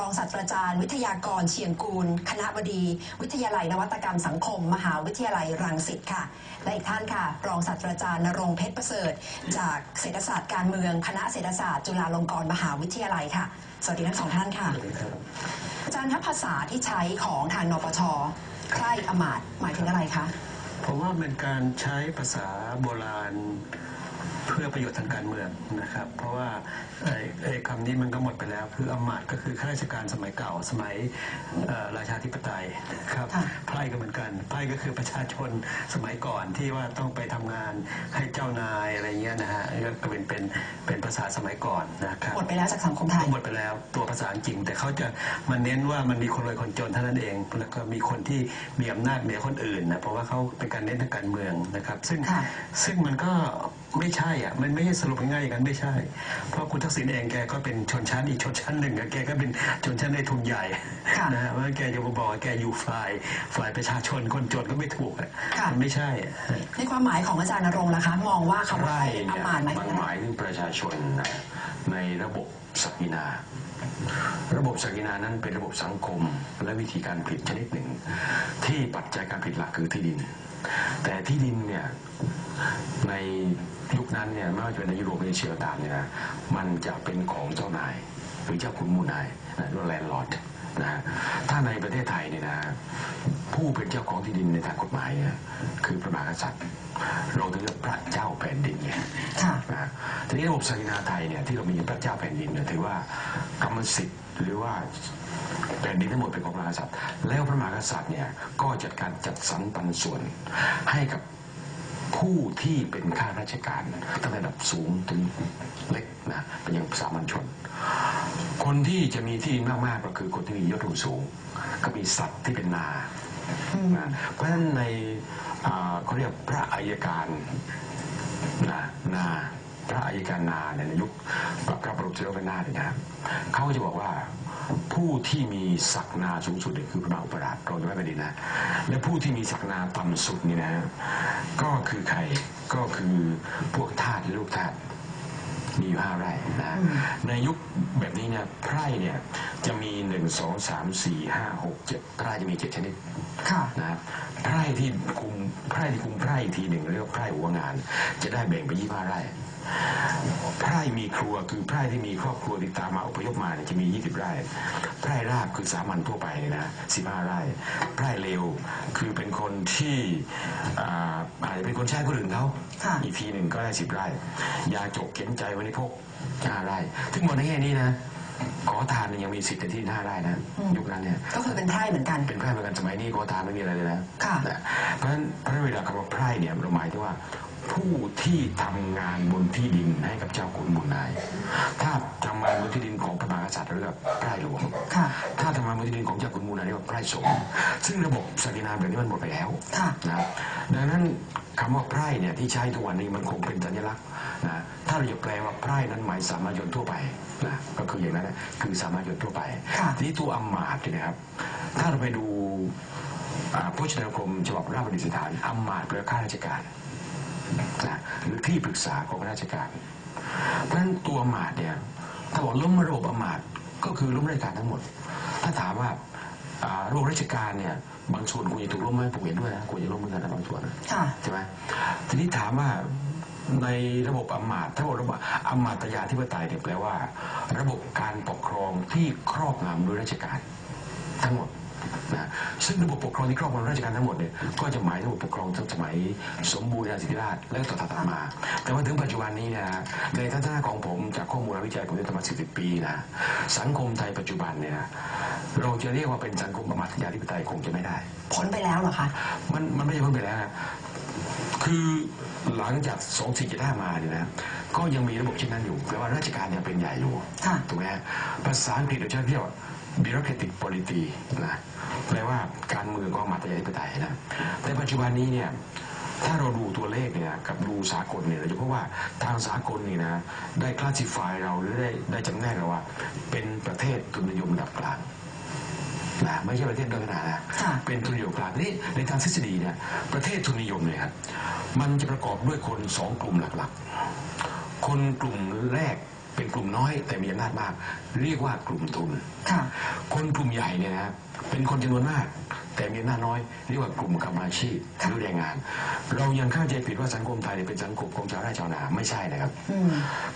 รองศาสตราจารย์ วิทยากรเชียงกูล คณะบดี วิทยาลัยนวัตกรรมสังคม มหาวิทยาลัยรังสิตค่ะ และอีกท่านค่ะ รองศาสตราจารย์นรงค์เพชรประเสริฐ จากเศรษฐศาสตร์การเมือง คณะเศรษฐศาสตร์จุฬาลงกรณ์มหาวิทยาลัยค่ะ สวัสดีทั้งสองท่านค่ะ อาจารย์ถ้าภาษาที่ใช้ของทางนปชใคร่อมาตย์หมายถึงอะไรคะผมว่าเป็นการใช้ภาษาโบราณ เพื่อประโยชน์ทางการเมืองนะครับ เพราะว่าไอ้ไอ้คำนี้มันก็หมดไปแล้ว คืออำมาตย์ก็คือข้าราชการสมัยเก่าสมัยเอ่อราชาธิปไตยครับค่ะไพร่ก็เหมือนกันไพร่ก็คือประชาชนสมัยก่อนที่ว่าต้องไปทำงานให้เจ้านายอะไรเงี้ยนะฮะก็เป็นเป็นเป็นภาษาสมัยก่อนนะครับหมดไปแล้วจากสังคมไทยหมดไปแล้วตัวภาษาจริง แต่เขาจะมาเน้นว่ามันมีคนรวยคนจนเท่านั้นเอง แล้วก็มีคนที่มีอำนาจเหนือคนอื่นนะเพราะว่าเขาเป็นการเน้นทางการเมืองนะครับ ซึ่งค่ะซึ่งมันก็ ไม่ใช่อะมันไม่ใช่สรุปง่ายๆอย่างนั้นไม่ใช่ เพราะคุณทักษิณเองแกก็เป็นชนชั้นอีกชนชั้นหนึ่งอะแกก็เป็นชนชั้นในทุนใหญ่ค่ะนะฮะว่าแกจะมาบอกว่าแกอยู่ฝ่ายฝ่ายประชาชนคนจนก็ไม่ถูกอะค่ะมันไม่ใช่อะในความหมายของอาจารย์นรงค์นะคะมองว่าคำว่าไร่อเนี่ยมาตย์หมายมัถึนงอะหไรมายถึงประชาชนนะในระบบศักดินาระบบศักดินานั้นเป็นระบบสังคมและวิธีการผลิตชนิดหนึ่ง ที่ปัจจัยการผลิตหลักคือที่ดิน แต่ที่ดินเนี่ยในยุคนั้นเนี่ยไม่ว่าจะเป็นในยุโรปหรือเอเชียก็ตามเนี่ยนะมันจะเป็นของเจ้านายหรือเจ้าขุนมูลนายนะเรียกว่าแลนด์ลอร์ดนะฮะถ้าในประเทศไทยเนี่ยนะผู้เป็นเจ้าของที่ดินในทางกฎหมายเนี่ยคือพระมหากษัตริย์เราถึงเรียกพระเจ้าแผ่นดินไงค่ะนะทีนี้ระบบศาสนาไทยเนี่ยที่เรามีพระเจ้าแผ่นดินเนี่ยถือว่ากรรมสิทธิ์หรือว่า แผ่นดินทั้งหมดเป็นของพระมหากษัตริย์ แล้วพระมหากษัตริย์เนี่ยก็จัดการจัดสรรปันส่วนให้กับผู้ที่เป็นข้าราชการตั้งแต่ระดับสูงถึงเล็กนะเป็นยังสามัญชน คนที่จะมีที่ดินมากๆก็คือคนที่มียศสูง ก็มีสัตว์ที่เป็นนานะเพราะฉะนั้นในเขาเรียกพระอัยการนานาพระอัยการนาเนี่ยในยุคพระบรมศิลปนาเนี่ยนะเขาจะบอกว่า ผู้ที่มีศักนาสูงสุดเนี่ยคือพระมหาอุปราชรองเจ้าแม่แผ่นดินนะและผู้ที่มีศักนาต่ำสุดนี่นะก็คือใครก็คือพวกทาสและลูกทาสมีอยู่ห้าไร่นะในยุคแบบนี้เนี่ยไพร่เนี่ยจะมีหนึ่งสองสามสี่ห้าหกเจ็ดไพร่จะมีเจ็ดชนิดค่ะนะไพร่ที่คุมไพร่ที่คุมไพร่อีกทีหนึ่งเรียกว่าไพร่หัวงาน จะได้แบ่งไปยี่ห้าไร่ไพ ร่มีครัวคือไพร่ที่มีครอบครัวติดตามมาอพยพมาเนี่ยจะมียี่สิบไร่ ไพร่ราบคือสามัญทั่วไปเนี่ยนะสิบห้าไร่ ไพร่เลวคือเป็นคนที่อ่าอาจจะเป็นคนใช้คนอื่นเขาค่ะอีกทีหนึ่งก็ได้สิบไร่ ยาจกเข็นใจวันนี้พกห้าไร่ถึงหมดในแง่นี้นะ ขอทานเนี่ยยังมีสิทธิ์ในที่ห้าไร่นะยุคนั้นเนี่ย ก็คือเป็นไพร่เหมือนกัน เป็นไพร่เหมือนกันสมัยนี้ขอทานไม่มีอะไรเลยนะค่ะ นะเพราะฉะนั้นเพราะฉะนั้นเวลาคำว่าไพร่เนี่ยเราหมายถึงว่า ผู้ที่ทำงานบนที่ดินให้กับเจ้าขุนบุญนาย ถ้าทำงานบนที่ดินของพระมหากษัตริย์เรียกว่าไพร่หลวงค่ะถ้าทำงานบนที่ดินของเจ้าขุนมูลนายเรียกว่าไพร่สงฆ์ซึ่งระบบศักดินาแบบนี้มันหมดไปแล้วค่ะนะดังนั้นคำว่าไพร่เนี่ยที่ใช้ทุกวันนี้มันคงเป็นสัญลักษณ์นะถ้าเราจะแปลว่าไพร่นั้นหมายสามัญชนทั่วไปนะก็คืออย่างนั้นนะคือสามัญชนทั่วไปค่ะทีนี้ตัวอำมาตย์เนี่ยนะครับ ถ้าเราไปดูอ่าพจนานุกรมฉบับราชบัณฑิตยสถานอำมาตย์แปลว่าข้าราชการนะ หรือที่ปรึกษาของราชการเพราะฉะนั้นตัวอำมาตย์เนี่ยถ้าบอกล้มระบบอำมาตย์ก็คือล้มราชการทั้งหมด ถ้าถามว่าอ่าระบบราชการเนี่ยบางส่วนควรจะถูกล้มไหมผมเห็นด้วยนะควรจะล้มเหมือนกันนะบางส่วนนะค่ะใช่ไหมทีนี้ถามว่าในระบบอำมาตย์ถ้าบอกระบบอำมาตยาธิปไตยเนี่ยแปลว่า ระบบการปกครองที่ครอบงำโดยราชการ ทั้งหมดนะ ซึ่งระบบปกครองที่ครอบงำโดยราชการทั้งหมดเนี่ยก็จะหมายถึงระบบปกครองตั้งสมัยสมบูรณาญาสิทธิราชย์และต่อๆมา แต่ว่าถึงปัจจุบันนี้นะในทัศนะของผมจากข้อมูลและวิจัยผมได้ทำมาสิบปีนะสังคมไทยปัจจุบันเนี่ยนะเราจะเรียกว่าเป็นสังคมอำมาตยาธิปไตยคงจะไม่ได้พ้นไปแล้วเหรอคะมันมันไม่ใช่พ้นไปแล้วนะคือหลังจากสองสี่เจ็ดห้ามาเนี่ยนะก็ยังมีระบบเช่นนั้นอยู่แปลว่าราชการยังเป็นใหญ่อยู่ค่ะถูกไหมฮะภาษาอังกฤษเราใช้เรียกว่า bureaucratic polity นะแปลว่าการเมืองก็มาตยาธิปไตยนะแต่ปัจจุบันนี้เนี่ยถ้าเราดูตัวเลขเนี่ยกับดูสากลเนี่ยเราจะพบว่าทางสากลนี่นะได้คลาสสิฟายเราหรือได้ได้จำแนกเราว่า เป็นประเทศทุนนิยมระดับกลางนะไม่ใช่ประเทศด้อยพัฒนานะค่ะเป็นทุนนิยมกลางนี่ในทางทฤษฎีเนี่ยประเทศทุนนิยมเนี่ยครับมันจะประกอบด้วยคนสองกลุ่มหลักๆ คนกลุ่มแรก เป็นกลุ่มน้อยแต่มีอำนาจมาก เรียกว่ากลุ่มทุน ค่ะ คนกลุ่มใหญ่เนี่ยนะเป็นคนจำนวนมาก แต่มีอำนาจน้อยเรียกว่ากลุ่มกรรมอาชีพหรือแรงงาน เรายังเข้าใจผิดว่าสังคมไทยเนี่ยเป็นสังคมของชาวไร่ชาวนาไม่ใช่นะครับอืม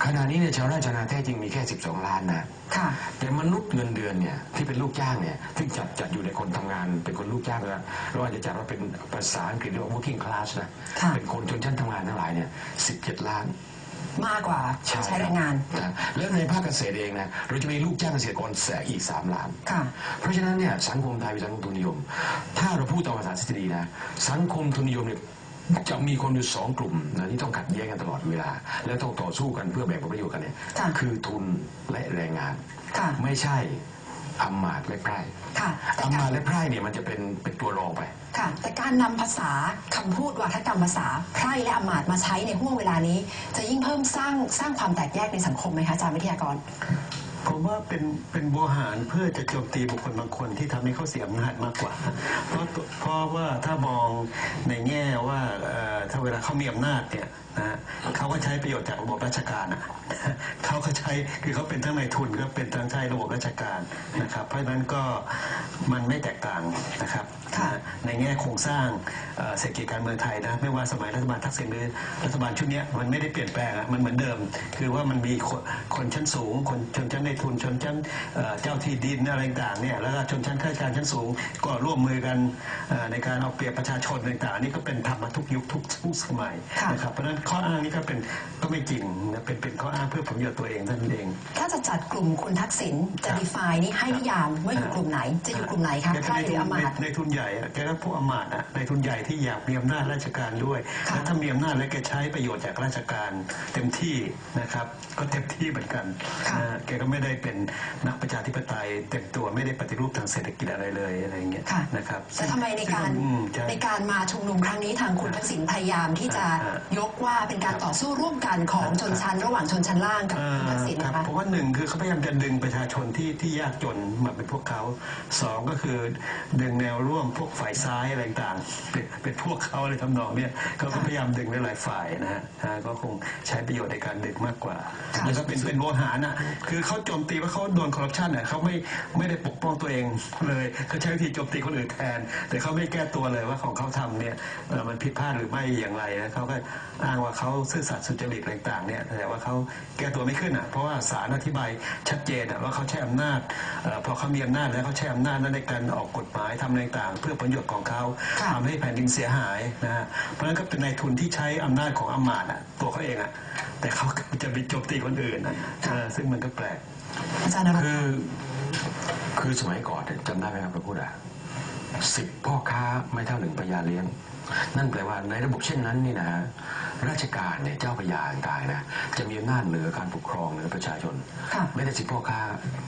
ขณะนี้เนี่ยชาวไร่ชาวนาแท้จริงมีแค่ 12 ล้านนะ ค่ะ แต่มนุษย์เงินเดือนเนี่ยที่เป็นลูกจ้างเนี่ยที่จัดจัดอยู่ในคนทำงานเป็นคนลูกจ้างแล้วเราอาจจะจัดว่าเป็นภาษาอังกฤษเรียกว่า working class นะค่ะ เป็นคนชนชั้นทำงานทั้งหลายเนี่ย17 ล้าน มากกว่าผู้ใช้แรงงานนะแล้วในภาคเกษตรเองนะเราจะมีลูกจ้างเกษตรกรแสอีก3ล้าน ค่ะ เพราะฉะนั้นเนี่ยสังคมไทยเป็นสังคมทุนนิยม ถ้าเราพูดตามภาษาทฤษฎีนะ สังคมทุนนิยมเนี่ยจะมีคนอยู่สองกลุ่มนะที่ต้องขัดแย้งกันตลอดเวลา แล้วต้องต่อสู้กันเพื่อแบ่งผลประโยชน์กันเนี่ยค่ะ คือทุนและแรงงาน ค่ะ ไม่ใช่ อำมาตย์และไพร่ค่ะแต่อำกามาตย์และไพร่เนี่ยมันจะเป็นเป็นตัวรองไป ค่ะ แต่การนำภาษาคำพูดวาทกรรมภาษาไพร่และอำมาตย์มาใช้ในห่วงเวลานี้ จะยิ่งเพิ่มสร้างสร้างความแตกแยกในสังคมไหมคะอาจารย์วิทยากร ผมว่าเป็นเป็นโวหารเพื่อจะโจมตีบุคคลบางคนที่ทำให้เขาเสียอำนาจมากกว่า เพราะเพราะว่าถ้ามองในแง่ว่าถ้าเวลาเขามีอำนาจเนี่ยนะฮะเขาก็ใช้ประโยชน์จากระบบราชการอะเขาก็ใช้คือเขาเป็นทั้งนายทุนก็เป็นทั้งใช้ระบบราชการนะครับ เพราะฉะนั้นก็ มันไม่แตกต่างนะครับค่ะในแง่โครงสร้างเอ่อเศรษฐกิจการเมืองไทยนะไม่ว่าสมัยรัฐบาลทักษิณหรือรัฐบาลชุดเนี้ยมันไม่ได้เปลี่ยนแปลงอะมันเหมือนเดิม คือว่ามันมีคนคนชั้นสูง คนชนชั้นในทุนชนชั้นเอ่อเจ้าที่ดินอะไรต่างๆเนี่ยแล้วก็ชนชั้นข้าราชการชั้นสูง ก็ร่วมมือกันเอ่อในการเอาเปรียบประชาชนต่างๆอันนี่ก็เป็นธรรมมาทุกยุคทุกทุกสมัยค่ะนะครับเพราะฉะนั้นข้ออ้างนี้ก็เป็นก็ไม่จริงนะเป็นเป็นข้ออ้างเพื่อผลประโยชน์ตัวเองเท่านั้นเอง ถ้าจะจัดกลุ่มคุณทักษิณจะครับ define นี่ให้นิยามว่าอยู่กลุ่มไหนจะอยู่กลุ่มไหนคะแกไพร่หรืออำมาตย์ในทุนใหญ่อะแกก็พวกอำมาตย์อะในทุนใหญ่ที่อยากมีอำนาจราชการด้วยค่ะแล้วถ้ามีอำนาจแล้วแกใช้ประโยชน์จากราชการเต็มที่นะครับ ก็เต็มที่เหมือนกันค่ะนะแกก็ไม่ได้เป็นนักประชาธิปไตยเต็มตัวไม่ได้ปฏิรูปทางเศรษฐกิจอะไรเลยอะไรอย่างเงี้ยค่ะนะครับแต่ทำไมในการอืมใช่ในการมาชุมนุมครั้งนี้ทางคุณทักษิณพยายามที่จะอ่ายกว่าเป็นการต่อสู้ร่วมกันของชนชั้น ระหว่างชนชั้นล่างกับเอ่คุณอทักษิณครับนะคะผมว่าหนึ่งคือเขาพยายามจะดึงประชาชนที่ที่ยากจนมาเป็นพวกเขาสองก็คือดึงแนวร่วมพวกฝ่ายซ้ายอะไรต่างๆเป็นเป็นพวกเขาเลยทำนองเนี่ยเขาก็พยายามดึงหลายๆฝ่ายนะฮะอ่าก็คงใช้ประโยชน์ในการดึงมากกว่าค่ะแล้วก็เป็นเป็นโวหารน่ะคือเขาโจมตีว่าเขาโดนคอร์รัปชันน่ะเขาไม่ไม่ได้ปกป้องตัวเองเลยเขาใช้วิธีโจมตีคนอื่นแทน แต่เขาไม่แก้ตัวเลยว่าของเขาทำเนี่ยเอ่อมันผิดพลาดหรือไม่อย่างไรนะเขาก็อ้างว่าเขาซื่อสัตย์สุจริตอะไรต่างๆเนี่ยแต่ว่าเขาแก้ตัวไม่ขึ้นอะเพราะว่าศาลอธิบายชัดเจนอะว่าเขาใช้อำนาจเอ่อพอเขามีอำนาจแล้วเขาใช้อำนาจนั้นในการออกกฎหมายทำอะไรต่างๆเพื่อประโยชน์ของเขาค่ะทำให้แผ่นดินเสียหายนะฮะเพราะฉะนั้นก็เป็นนายทุนที่ใช้อำนาจของอำมาตย์อะตัวเขาเองอะแต่เขาจะไปโจมตีคนอื่นนะเออซึ่งมันก็แปลก อาจารย์นรงค์ คือคือสมัยก่อนเนี่ยจำได้ไหมครับพระพุทธอะสิบพ่อค้าไม่เท่าหนึ่งพญาเลี้ยง นั่นแปลว่าในระบบเช่นนั้นนี่นะฮะราชการเนี่ยเจ้าพญาต่างๆนะจะมีอำนาจเหนือการปกครองเหนือประชาชนค่ะ ไม่ได้สิบพ่อค้า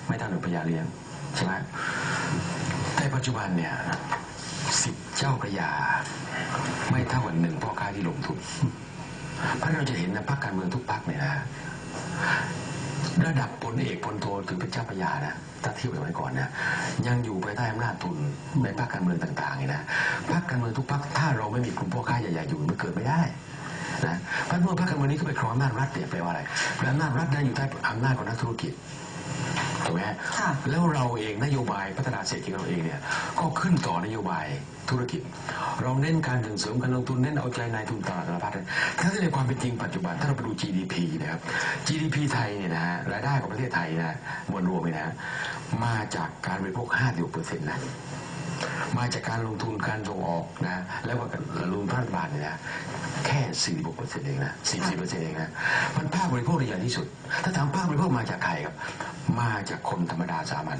ไม่เท่าหนึ่งพญาเลี้ยงใช่ไหม แต่ปัจจุบันเนี่ยสิบเจ้าพระยา ไม่เท่ากับหนึ่งพ่อค้าที่ลงทุนเพราะเราจะเห็นนะพรรคการเมืองทุกพรรคเนี่ยนะระดับพลเอกพลโทถึงเป็นเจ้าพระยานะถ้าเทียบกับสมัยก่อนนะยังอยู่ภายใต้อำนาจทุนในพรรคการเมืองต่างๆเนี่ยนะพรรคการเมืองทุกพรรคถ้าเราไม่มีกลุ่มพ่อค้าใหญ่ๆอยู่มันเกิดไม่ได้นะพราะเมื่อพรรคการเมืองนี้ก็ไปครองอำนาจรัฐเนี่ยแปลว่าอะไรแปลอำนาจรัฐนั้นอยู่ใต้อำนาจของนักธุรกิจ ถูกไหมฮะค่ะ แล้วเราเองนโยบายพัฒนาเศรษฐกิจของเราเองเนี่ยก็ขึ้นต่อนโยบายธุรกิจ เราเน้นการส่งเสริมการลงทุนเน้นเอาใจนายทุนตลาดสารพัดเลยถ้าในความเป็นจริงปัจจุบันถ้าเราไปดู GDP นะครับ GDP ไทยเนี่ยนะฮะรายได้ของประเทศไทยนะมวลรวมเนี่ยนะมาจากการบริโภค 56เปอร์เซ็นต์นะ มาจากการลงทุนการส่งออกนะแล้วก็การลงทุนภาครัฐบาลเนี่ยนะแค่46เปอร์เซ็นต์เองนะ40เปอร์เซ็นต์เองนะมันภาคบริโภคที่ใหญ่ที่สุด ถ้าถามภาคบริโภคมาจากใครครับ มาจากคนธรรมดาสามัญ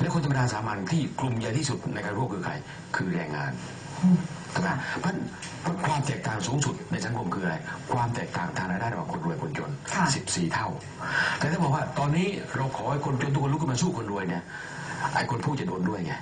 และคนธรรมดาสามัญที่กลุ่มใหญ่ที่สุดในการบริโภคคือใคร คือแรงงานถูกไหมเพราะเพราะความแตกต่างสูงสุดในสังคมคืออะไร ความแตกต่างทางรายได้ระหว่างคนรวยคนจนค่ะ14 เท่า แต่ถ้าบอกว่าตอนนี้เราขอให้คนจนทุกคนลุกขึ้นมาสู้คนรวยเนี่ยไอ้คนผู้จะโดนด้วยไง